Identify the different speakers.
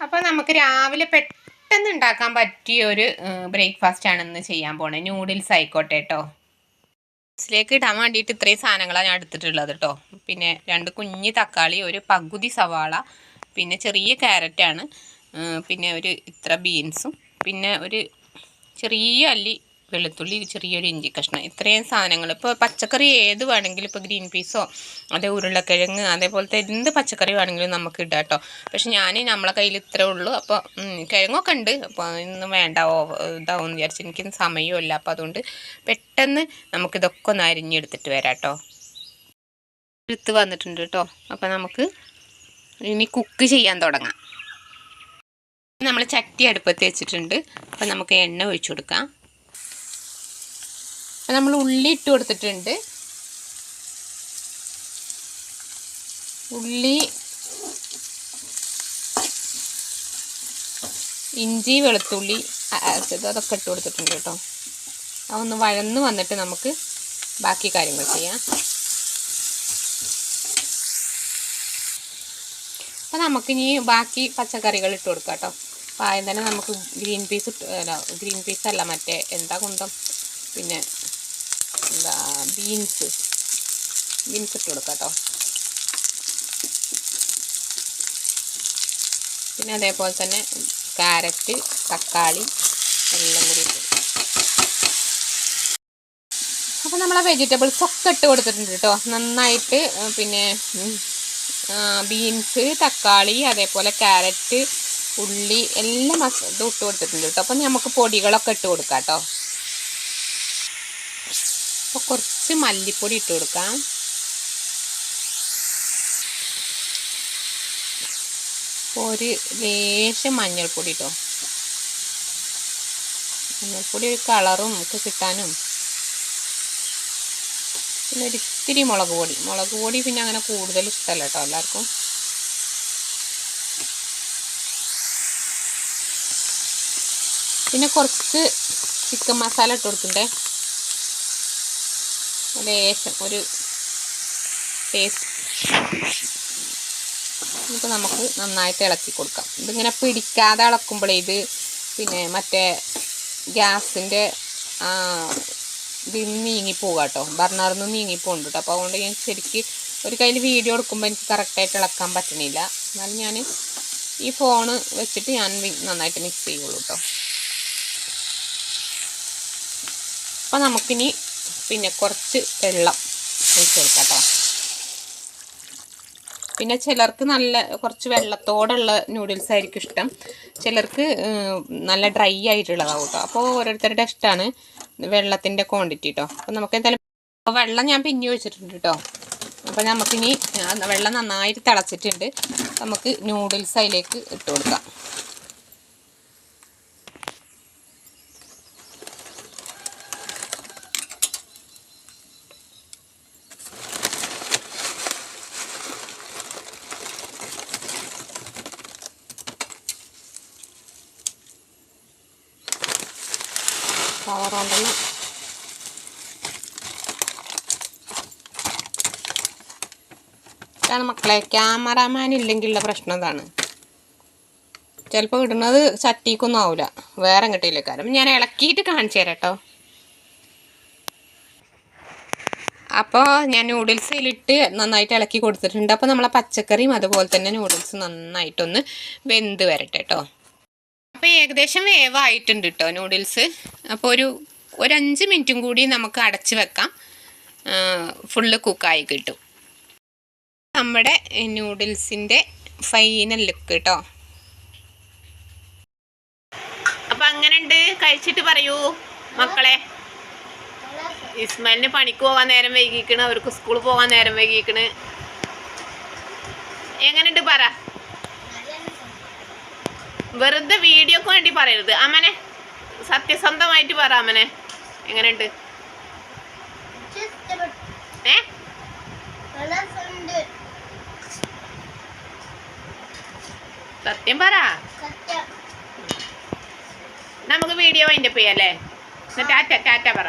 Speaker 1: അപ്പോൾ നമുക്ക് രാവിലെ പെട്ടെന്ന് ഉണ്ടാക്കാൻ പറ്റിയ ഒരു ബ്രേക്ക്ഫാസ്റ്റ് ആണ് ഇന്ന് ചെയ്യാൻ പോണേ. ന്യൂഡിൽസ് ആയിക്കോട്ടെ കേട്ടോ. ിലേക്ക് ഇടാൻ വേണ്ടിയിട്ട് ഇത്രയും സാധനങ്ങളാണ് ഞാൻ എടുത്തിട്ടുള്ളത് കേട്ടോ. പിന്നെ രണ്ട് കുഞ്ഞ് തക്കാളി ഒരു പകുതി സവാള പിന്നെ ചെറിയ ക്യാരറ്റാണ്. പിന്നെ ഒരു ഇത്ര ബീൻസും പിന്നെ ഒരു ചെറിയ അല്ലി വെളുത്തുള്ളി ചെറിയൊരു ഇഞ്ചി കഷ്ണം. ഇത്രയും സാധനങ്ങൾ. ഇപ്പോൾ പച്ചക്കറി ഏത് വേണമെങ്കിലും ഇപ്പോൾ ഗ്രീൻ പീസോ അതേ ഉരുളക്കിഴങ്ങ് അതേപോലത്തെ എന്ത് പച്ചക്കറി വേണമെങ്കിലും നമുക്ക് ഇടാം കേട്ടോ. പക്ഷെ ഞാൻ നമ്മളെ കയ്യിൽ ഇത്രേ ഉള്ളൂ. അപ്പോൾ കിഴങ്ങൊക്കെ ഉണ്ട്. അപ്പോൾ ഇന്ന് വേണ്ട. ഇതാവും വിചാരിച്ചു എനിക്ക് സമയമില്ല അപ്പോൾ അതുകൊണ്ട് പെട്ടെന്ന് നമുക്കിതൊക്കെ ഒന്ന് അരിഞ്ഞെടുത്തിട്ട് വരാം കേട്ടോ. എടുത്ത് വന്നിട്ടുണ്ട് കേട്ടോ. അപ്പോൾ നമുക്ക് ഇനി കുക്ക് ചെയ്യാൻ തുടങ്ങാം. നമ്മൾ ചട്ടി അടുപ്പത്ത് വെച്ചിട്ടുണ്ട്. അപ്പോൾ നമുക്ക് എണ്ണ ഒഴിച്ചു കൊടുക്കാം. നമ്മൾ ഉള്ളി ഇട്ട് കൊടുത്തിട്ടുണ്ട്. ഉള്ളി ഇഞ്ചി വെളുത്തുള്ളി അതൊക്കെ ഇട്ട് കൊടുത്തിട്ടുണ്ട് കേട്ടോ. അതൊന്ന് വഴന്ന് വന്നിട്ട് നമുക്ക് ബാക്കി കാര്യങ്ങൾ ചെയ്യാം. അപ്പം നമുക്കിനി ബാക്കി പച്ചക്കറികൾ ഇട്ട് കൊടുക്കാം കേട്ടോ. അപ്പോൾ ആദ്യം തന്നെ നമുക്ക് ഗ്രീൻ പീസ് ഇട്ട് ഗ്രീൻ പീസ് അല്ല മറ്റേ എന്താ കുന്തം? പിന്നെ എന്താ ബീൻസ് ബീൻസ് ഇട്ട് കൊടുക്കാം കേട്ടോ പിന്നെ അതേപോലെ തന്നെ ക്യാരറ്റ് തക്കാളി എല്ലാം കൂടി ഇട്ട് അപ്പോൾ നമ്മളെ വെജിറ്റബിൾസ് ഒക്കെ ഇട്ട് കൊടുത്തിട്ടുണ്ട് കേട്ടോ. നന്നായിട്ട് പിന്നെ ബീൻസ് തക്കാളി അതേപോലെ ക്യാരറ്റ് ഉള്ളി എല്ലാം മസ ഇട്ട് കൊടുത്തിട്ടുണ്ട് കേട്ടോ. അപ്പം നമുക്ക് പൊടികളൊക്കെ ഇട്ട് കൊടുക്കാം കേട്ടോ. അപ്പോൾ കുറച്ച് മല്ലിപ്പൊടി ഇട്ട് കൊടുക്കാം. ഒരു ലേശം മഞ്ഞൾപ്പൊടി കേട്ടോ മഞ്ഞൾപ്പൊടി ഒരു കളറും ഒക്കെ കിട്ടാനും. പിന്നെ ഒരിത്തിരി മുളക് പൊടി. മുളക് പൊടി പിന്നെ അങ്ങനെ കൂടുതൽ ഇഷ്ടമല്ല കേട്ടോ എല്ലാവർക്കും. പിന്നെ കുറച്ച് ചിക്കൻ മസാല ഇട്ട് കൊടുക്കണ്ടേ ലേശം ഒരു ടേസ്റ്റ് എന്നിട്ട് നമുക്ക് നന്നായിട്ട് ഇളക്കി കൊടുക്കാം. ഇതിങ്ങനെ പിടിക്കാതെ ഇളക്കുമ്പോഴേ ഇത് പിന്നെ മറ്റേ ഗ്യാസിന്റെ ഇതിൽ നീങ്ങിപ്പോവുക കേട്ടോ. ബർണറിൽ നിന്ന് നീങ്ങിപ്പോകുന്നുണ്ട് കേട്ടോ. അപ്പോൾ അതുകൊണ്ട് ഞാൻ ശരിക്ക് ഒരു കയ്യിൽ വീഡിയോ എടുക്കുമ്പോൾ എനിക്ക് കറക്റ്റായിട്ട് ഇളക്കാൻ പറ്റണില്ല. എന്നാലും ഞാൻ ഈ ഫോണ് വെച്ചിട്ട് ഞാൻ നന്നായിട്ട് മിക്സ് ചെയ്യുള്ളൂ കേട്ടോ. അപ്പോൾ നമുക്കിനി പിന്നെ കുറച്ച് വെള്ളം ഒഴിച്ച് പിന്നെ ചിലർക്ക് നല്ല കുറച്ച് വെള്ളത്തോടുള്ള നൂഡിൽസ് ആയിരിക്കും ഇഷ്ടം. ചിലർക്ക് നല്ല ഡ്രൈ ആയിട്ടുള്ളതാവും കേട്ടോ അപ്പോൾ ഓരോരുത്തരുടെ ഇഷ്ടമാണ് വെള്ളത്തിന്റെ ക്വാണ്ടിറ്റി കേട്ടോ അപ്പോൾ നമുക്ക് എന്തായാലും വെള്ളം ഞാൻ പിന്നെ വെച്ചിട്ടുണ്ട് കേട്ടോ അപ്പോൾ നമുക്കിനി വെള്ളം നന്നായിട്ട് തിളച്ചിട്ടുണ്ട്. നമുക്ക് നൂഡിൽസ് അതിലേക്ക് ഇട്ട് കൊടുക്കാം. പവർ ഉണ്ടെന്ന് ഇതാണ് മക്കളെ ക്യാമറാമാൻ ഇല്ലെങ്കിലുള്ള പ്രശ്നം ഇതാണ് ചിലപ്പോൾ ഇടുന്നത് ചട്ടിക്കൊന്നും ആവില്ല വേറെ എങ്ങോട്ടില്ല കാരണം ഞാൻ ഇളക്കിയിട്ട് കാണിച്ചു തരാം കേട്ടോ. അപ്പോൾ ഞാൻ നൂഡിൽസിലിട്ട് നന്നായിട്ട് ഇളക്കി കൊടുത്തിട്ടുണ്ട്. അപ്പോൾ നമ്മളെ പച്ചക്കറിയും അതുപോലെ തന്നെ നൂഡിൽസ് നന്നായിട്ടൊന്ന് വെന്ത് വരട്ടെ കേട്ടോ. അപ്പോൾ ഏകദേശം വേവായിട്ടുണ്ട് കേട്ടോ നൂഡിൽസ് അപ്പോൾ ഒരു ഒരു അഞ്ച് മിനിറ്റും കൂടി നമുക്ക് അടച്ച് വെക്കാം. ഫുള്ള് കുക്കായി കിട്ടും. നമ്മുടെ നൂഡിൽസിന്റെ ഫൈനൽ ലുക്ക് കേട്ടോ അപ്പം അങ്ങനെയുണ്ട് കഴിച്ചിട്ട് പറയൂ മക്കളെ. ഇസ്മലിന് പണിക്ക് പോകാൻ നേരം വൈകിക്കണ്. അവർക്ക് സ്കൂളിൽ പോകാൻ നേരം വൈകിക്കണ്. എങ്ങനെയുണ്ട് പറ? വെറുതെ വീഡിയോക്ക് വേണ്ടി പറയരുത്. അമ്മനെ സത്യസന്ധമായിട്ട് പറ അമ്മനെ. എങ്ങനെയുണ്ട്? ഏ? സത്യം പറ. നമുക്ക് വീഡിയോ അതിന്റെ പോയല്ലേ ടാറ്റ ടാറ്റ പറ.